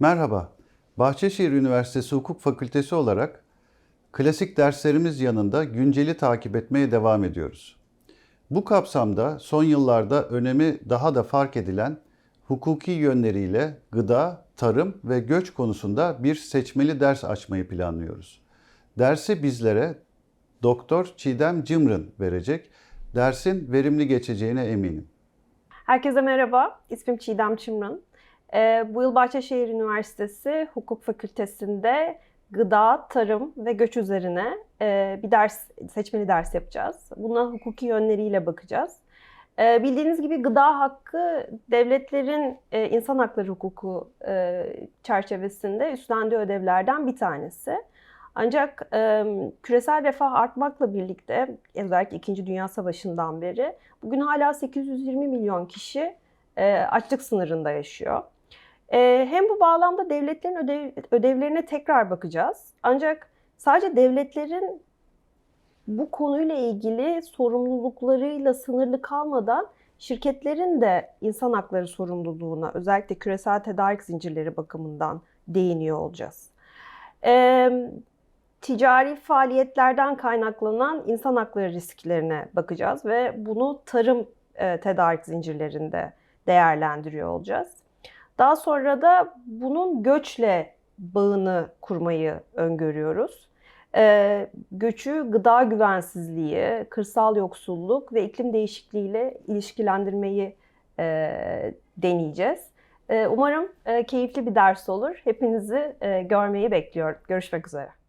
Merhaba, Bahçeşehir Üniversitesi Hukuk Fakültesi olarak klasik derslerimiz yanında günceli takip etmeye devam ediyoruz. Bu kapsamda son yıllarda önemi daha da fark edilen hukuki yönleriyle gıda, tarım ve göç konusunda bir seçmeli ders açmayı planlıyoruz. Dersi bizlere Doktor Çiğdem Cımrın verecek. Dersin verimli geçeceğine eminim. Herkese merhaba, ismim Çiğdem Çımrın. Ee, bu yıl Bahçeşehir Üniversitesi Hukuk Fakültesi'nde gıda, tarım ve göç üzerine e, bir ders, seçmeli ders yapacağız. Buna hukuki yönleriyle bakacağız. Ee, bildiğiniz gibi gıda hakkı devletlerin e, insan hakları hukuku e, çerçevesinde üstlendiği ödevlerden bir tanesi. Ancak küresel refah artmakla birlikte özellikle 2. Dünya Savaşı'ndan beri bugün hala 820 milyon kişi açlık sınırında yaşıyor. E, hem bu bağlamda devletlerin ödev, ödevlerine tekrar bakacağız. Ancak sadece devletlerin bu konuyla ilgili sorumluluklarıyla sınırlı kalmadan şirketlerin de insan hakları sorumluluğuna özellikle küresel tedarik zincirleri bakımından değiniyor olacağız. Ee, ticari faaliyetlerden kaynaklanan insan hakları risklerine bakacağız ve bunu tarım e, tedarik zincirlerinde değerlendiriyor olacağız. Daha sonra da bunun göçle bağını kurmayı öngörüyoruz. E, göçü gıda güvensizliği, kırsal yoksulluk ve iklim değişikliğiyle ilişkilendirmeyi e, deneyeceğiz. E, umarım e, keyifli bir ders olur. Hepinizi e, görmeyi bekliyorum. Görüşmek üzere.